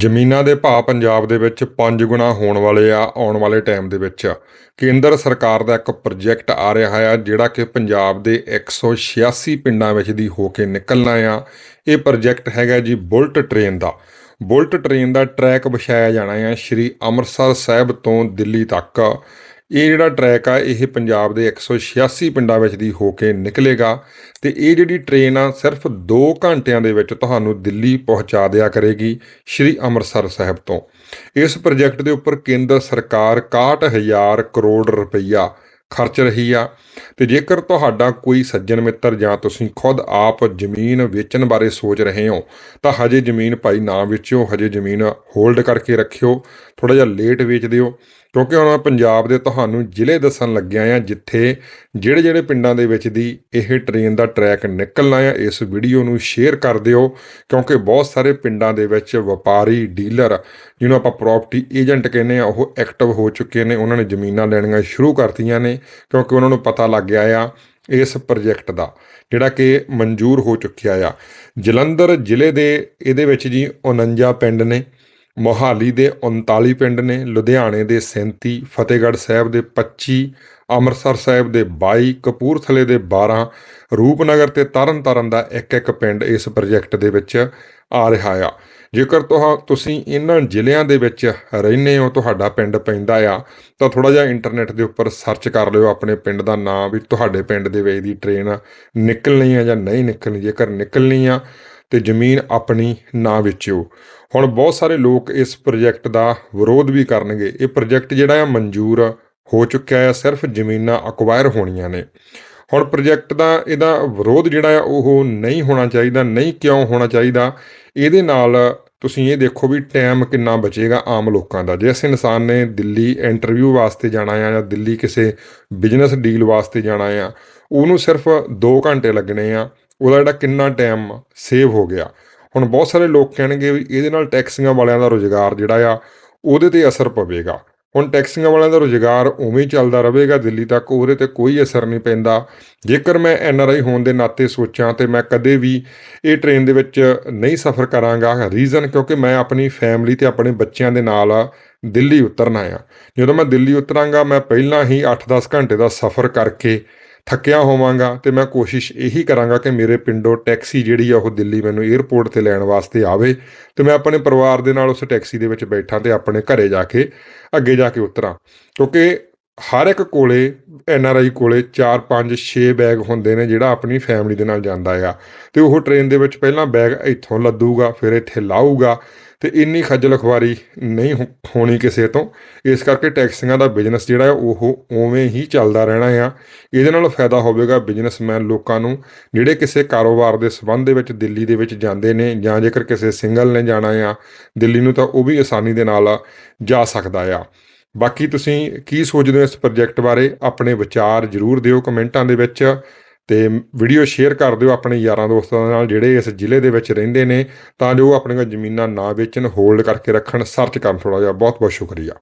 ਜ਼ਮੀਨਾਂ ਦੇ ਭਾਅ ਪੰਜਾਬ ਦੇ ਵਿੱਚ 5 ਗੁਣਾ ਹੋਣ ਵਾਲੇ ਆ, ਆਉਣ ਵਾਲੇ ਟਾਈਮ ਦੇ ਵਿੱਚ। ਕੇਂਦਰ ਸਰਕਾਰ ਦਾ ਇੱਕ ਪ੍ਰੋਜੈਕਟ ਆ ਰਿਹਾ ਆ, ਜਿਹੜਾ ਕਿ ਪੰਜਾਬ ਦੇ 186 ਪਿੰਡਾਂ ਵਿੱਚ ਦੀ ਹੋ ਕੇ ਨਿਕਲਣਾ ਆ। ਇਹ ਪ੍ਰੋਜੈਕਟ ਹੈਗਾ ਜੀ ਬੁਲਟ ਟ੍ਰੇਨ ਦਾ। ਬੁਲਟ ਟ੍ਰੇਨ ਦਾ ਟਰੈਕ ਵਿਛਾਇਆ ਜਾਣਾ ਆ, ਸ਼੍ਰੀ ਅੰਮ੍ਰਿਤਸਰ ਸਾਹਿਬ ਤੋਂ ਦਿੱਲੀ ਤੱਕ। ਇਹ ਜਿਹੜਾ ਟਰੈਕ ਆ, ਇਹ ਪੰਜਾਬ ਦੇ 186 ਪਿੰਡਾਂ ਵਿੱਚ ਦੀ ਹੋ ਕੇ ਨਿਕਲੇਗਾ ਤੇ ਇਹ ਜਿਹੜੀ ਟ੍ਰੇਨ ਆ, ਸਿਰਫ 2 ਘੰਟਿਆਂ ਦੇ ਵਿੱਚ ਤੁਹਾਨੂੰ ਦਿੱਲੀ ਪਹੁੰਚਾ ਦਿਆ ਕਰੇਗੀ ਸ਼੍ਰੀ ਅੰਮ੍ਰਿਤਸਰ ਸਾਹਿਬ ਤੋਂ। ਇਸ ਪ੍ਰੋਜੈਕਟ ਦੇ ਉੱਪਰ ਕੇਂਦਰ ਸਰਕਾਰ 61000 ਕਰੋੜ ਰੁਪਈਆ ਖਰਚ ਰਹੀ ਆ ਤੇ ਜੇਕਰ ਤੁਹਾਡਾ ਕੋਈ ਸੱਜਣ ਮਿੱਤਰ ਜਾਂ ਤੁਸੀਂ ਖੁਦ ਆਪ ਜ਼ਮੀਨ ਵੇਚਣ ਬਾਰੇ ਸੋਚ ਰਹੇ ਹੋ, ਤਾਂ ਹਜੇ ਜ਼ਮੀਨ ਭਾਈ ਨਾ ਵੇਚਿਓ, ਹਜੇ ਜ਼ਮੀਨ ਹੋਲਡ ਕਰਕੇ ਰੱਖਿਓ ਥੋੜਾ ਜਿਹਾ ਲੇਟ ਵੇਚ ਦਿਓ। ਕਿਉਂਕਿ ਹੁਣ ਮੈਂ ਪੰਜਾਬ ਦੇ ਤੁਹਾਨੂੰ ਜ਼ਿਲ੍ਹੇ ਦੱਸਣ ਲੱਗਿਆ ਆ, ਜਿੱਥੇ ਜਿਹੜੇ ਜਿਹੜੇ ਪਿੰਡਾਂ ਦੇ ਵਿੱਚ ਦੀ ਇਹ ਟ੍ਰੇਨ ਦਾ ਟਰੈਕ ਨਿਕਲਣਾ ਆ, ਇਸ ਵੀਡੀਓ ਨੂੰ ਸ਼ੇਅਰ ਕਰ ਦਿਓ, ਕਿਉਂਕਿ ਬਹੁਤ ਸਾਰੇ ਪਿੰਡਾਂ ਦੇ ਵਿੱਚ ਵਪਾਰੀ ਡੀਲਰ ਜਿਹਨੂੰ ਆਪਾਂ ਪ੍ਰਾਪਰਟੀ ਏਜੰਟ ਕਹਿੰਦੇ ਆ, ਉਹ ਐਕਟਿਵ ਹੋ ਚੁੱਕੇ ਨੇ, ਉਹਨਾਂ ਨੇ ਜ਼ਮੀਨਾਂ ਲੈਣੀਆਂ ਸ਼ੁਰੂ ਕਰਤੀਆਂ ਨੇ, ਕਿਉਂਕਿ ਉਹਨਾਂ ਨੂੰ ਪਤਾ ਲੱਗ ਗਿਆ ਆ ਇਸ ਪ੍ਰੋਜੈਕਟ ਦਾ, ਜਿਹੜਾ ਕਿ ਮਨਜ਼ੂਰ ਹੋ ਚੁੱਕਿਆ ਆ। ਜਲੰਧਰ ਜ਼ਿਲ੍ਹੇ ਦੇ ਇਹਦੇ ਵਿੱਚ ਜੀ 49 ਪਿੰਡ ਨੇ ਮੋਹਾਲੀ ਦੇ 39 ਪਿੰਡ ਨੇ, ਲੁਧਿਆਣੇ ਦੇ 37 ਫਤਿਹਗੜ੍ਹ ਸਾਹਿਬ ਦੇ 25 ਅੰਮ੍ਰਿਤਸਰ ਸਾਹਿਬ ਦੇ 22 ਕਪੂਰਥਲੇ ਦੇ 12 ਰੂਪਨਗਰ ਤੇ ਤਰਨਤਾਰਨ ਦਾ ਇੱਕ ਇੱਕ ਪਿੰਡ ਇਸ ਪ੍ਰੋਜੈਕਟ ਦੇ ਵਿੱਚ ਆ ਰਿਹਾ ਆ। ਜੇਕਰ ਤੁਹਾ, ਤੁਸੀਂ ਇਹਨਾਂ ਜ਼ਿਲ੍ਹਿਆਂ ਦੇ ਵਿੱਚ ਰਹਿੰਦੇ ਹੋ, ਤੁਹਾਡਾ ਪਿੰਡ ਪੈਂਦਾ ਆ, ਤਾਂ ਥੋੜਾ ਜਿਹਾ ਇੰਟਰਨੈਟ ਦੇ ਉੱਪਰ ਸਰਚ ਕਰ ਲਿਓ ਆਪਣੇ ਪਿੰਡ ਦਾ ਨਾਮ ਵੀ ਤੁਹਾਡੇ ਪਿੰਡ ਦੇ ਵਿੱਚ ਦੀ ਟ੍ਰੇਨ ਨਿਕਲਣੀ ਆ ਜਾਂ ਨਹੀਂ ਨਿਕਲਣੀ। ਜੇਕਰ ਨਿਕਲਣੀ ਆ ਤੇ ਜ਼ਮੀਨ ਆਪਣੀ ਨਾ ਵੇਚਿਓ। ਹੁਣ ਬਹੁਤ ਸਾਰੇ ਲੋਕ ਇਸ ਪ੍ਰੋਜੈਕਟ ਦਾ ਵਿਰੋਧ ਵੀ ਕਰਨਗੇ। ਇਹ ਪ੍ਰੋਜੈਕਟ ਜਿਹੜਾ ਆ ਮਨਜ਼ੂਰ ਹੋ ਚੁੱਕਿਆ ਆ, ਸਿਰਫ ਜ਼ਮੀਨਾਂ ਅਕਵਾਇਰ ਹੋਣੀਆਂ ਨੇ। ਹੁਣ ਪ੍ਰੋਜੈਕਟ ਦਾ ਇਹਦਾ ਵਿਰੋਧ ਜਿਹੜਾ ਆ, ਉਹ ਨਹੀਂ ਹੋਣਾ ਚਾਹੀਦਾ, ਨਹੀਂ ਕਿਉਂ ਹੋਣਾ ਚਾਹੀਦਾ? ਇਹਦੇ ਨਾਲ ਤੁਸੀਂ ਇਹ ਦੇਖੋ ਵੀ ਟਾਈਮ ਕਿੰਨਾ ਬਚੇਗਾ ਆਮ ਲੋਕਾਂ ਦਾ। ਜਿਸ ਇਨਸਾਨ ਨੇ ਦਿੱਲੀ ਇੰਟਰਵਿਊ ਵਾਸਤੇ ਜਾਣਾ ਆ ਜਾਂ ਦਿੱਲੀ ਕਿਸੇ ਬਿਜ਼ਨਸ ਡੀਲ ਵਾਸਤੇ ਜਾਣਾ ਆ, ਉਹਨੂੰ ਸਿਰਫ 2 ਘੰਟੇ ਲੱਗਣੇ ਆ। ਉਹਦਾ ਜਿਹੜਾ ਕਿੰਨਾ ਟਾਈਮ ਸੇਵ ਹੋ ਗਿਆ। ਹੁਣ ਬਹੁਤ ਸਾਰੇ ਲੋਕ ਕਹਿਣਗੇ ਵੀ ਇਹਦੇ ਨਾਲ ਟੈਕਸੀਆਂ ਵਾਲਿਆਂ ਦਾ ਰੋਜ਼ਗਾਰ ਜਿਹੜਾ ਆ, ਉਹਦੇ ਤੇ ਅਸਰ ਪਵੇਗਾ। ਹੁਣ ਟੈਕਸੀਆਂ ਵਾਲਿਆਂ ਦਾ ਰੋਜ਼ਗਾਰ ਉਵੇਂ ਹੀ ਚੱਲਦਾ ਰਹੇਗਾ ਦਿੱਲੀ ਤੱਕ, ਉਹਦੇ ਤੇ ਕੋਈ ਅਸਰ ਨਹੀਂ ਪੈਂਦਾ। ਜੇਕਰ ਮੈਂ ਐਨ ਆਰ ਆਈ ਹੋਣ ਦੇ ਨਾਤੇ ਸੋਚਾਂ ਤੇ ਮੈਂ ਕਦੇ ਵੀ ਇਹ ਟ੍ਰੇਨ ਦੇ ਵਿੱਚ ਨਹੀਂ ਸਫ਼ਰ ਕਰਾਂਗਾ ਰੀਜ਼ਨ ਕਿਉਂਕਿ ਮੈਂ ਆਪਣੀ ਫੈਮਿਲੀ ਤੇ ਆਪਣੇ ਬੱਚਿਆਂ ਦੇ ਨਾਲ ਦਿੱਲੀ ਉਤਰਨਾ ਆ। ਜਦੋਂ ਮੈਂ ਦਿੱਲੀ ਉਤਰਾਂਗਾ, ਮੈਂ ਪਹਿਲਾਂ ਹੀ 8-10 ਘੰਟੇ ਦਾ ਸਫ਼ਰ ਕਰਕੇ ਥੱਕਿਆ ਹੋਵਾਂਗਾ ਤੇ ਮੈਂ ਕੋਸ਼ਿਸ਼ ਇਹੀ ਕਰਾਂਗਾ ਕਿ ਮੇਰੇ ਪਿੰਡੋਂ ਟੈਕਸੀ ਜਿਹੜੀ ਆ ਉਹ ਦਿੱਲੀ ਮੈਨੂੰ 에ਅਰਪੋਰਟ ਤੇ ਲੈਣ ਵਾਸਤੇ ਆਵੇ ਤੇ ਮੈਂ ਆਪਣੇ ਪਰਿਵਾਰ ਦੇ ਨਾਲ ਉਸ ਟੈਕਸੀ ਦੇ ਵਿੱਚ ਬੈਠਾਂ ਤੇ ਆਪਣੇ ਘਰੇ ਜਾ ਕੇ ਅੱਗੇ ਜਾ ਕੇ ਉਤਰਾਂ। ਕਿਉਂਕਿ ਹਰ ਇੱਕ ਕੋਲੇ, ਐਨ ਆਰ ਆਈ ਕੋਲੇ 4 5 6 ਬੈਗ ਹੁੰਦੇ ਨੇ ਜਿਹੜਾ ਆਪਣੀ ਫੈਮਿਲੀ ਦੇ ਨਾਲ ਜਾਂਦਾ ਆ। ਤੇ ਉਹ ਟ੍ਰੇਨ ਦੇ ਵਿੱਚ ਪਹਿਲਾਂ ਬੈਗ ਇੱਥੋਂ ਲੱਦੂਗਾ, ਫਿਰ ਇੱਥੇ ਲਾਊਗਾ ਤੇ ਇੰਨੀ ਖੱਜਲ ਖਵਾਰੀ ਨਹੀਂ ਹੋ- ਹੋਣੀ ਕਿਸੇ ਤੋਂ। ਇਸ ਕਰਕੇ ਟੈਕਸੀਆਂ ਦਾ ਬਿਜ਼ਨਸ ਜਿਹੜਾ ਹੈ ਉਹ ਉਵੇਂ ਹੀ ਚੱਲਦਾ ਰਹਿਣਾ ਆ। ਇਹਦੇ ਨਾਲ ਫਾਇਦਾ ਹੋਵੇਗਾ ਬਿਜ਼ਨਸਮੈਨ ਲੋਕਾਂ ਨੂੰ, ਜਿਹੜੇ ਕਿਸੇ ਕਾਰੋਬਾਰ ਦੇ ਸਬੰਧ ਦੇ ਵਿੱਚ ਦਿੱਲੀ ਦੇ ਵਿੱਚ ਜਾਂਦੇ ਨੇ ਜਾਂ ਜੇਕਰ ਕਿਸੇ ਸਿੰਗਲ ਨੇ ਜਾਣਾ ਆ, ਦਿੱਲੀ ਨੂੰ ਤਾਂ ਉਹ ਵੀ ਆਸਾਨੀ ਦੇ ਨਾਲ ਜਾ ਸਕਦਾ ਆ। ਬਾਕੀ ਤੁਸੀਂ ਕੀ ਸੋਚਦੇ ਹੋ ਇਸ ਪ੍ਰੋਜੈਕਟ ਬਾਰੇ? ਆਪਣੇ ਵਿਚਾਰ ਜ਼ਰੂਰ ਦਿਓ ਕਮੈਂਟਾਂ ਦੇ ਵਿੱਚ। ਤੇ ਵੀਡੀਓ ਸ਼ੇਅਰ ਕਰ ਦਿਓ ਆਪਣੇ ਯਾਰਾਂ ਦੋਸਤਾਂ ਦੇ ਨਾਲ ਜਿਹੜੇ ਇਸ ਜ਼ਿਲ੍ਹੇ ਦੇ ਵਿੱਚ ਰਹਿੰਦੇ ਨੇ, ਤਾਂ ਜੋ ਉਹ ਆਪਣੀਆਂ ਜ਼ਮੀਨਾਂ ਨਾ ਵੇਚਣ ਹੋਲਡ ਕਰਕੇ ਰੱਖਣ ਸਰਚ ਕਰਨ ਥੋੜਾ ਜਿਹਾ। ਬਹੁਤ ਬਹੁਤ ਸ਼ੁਕਰੀਆ।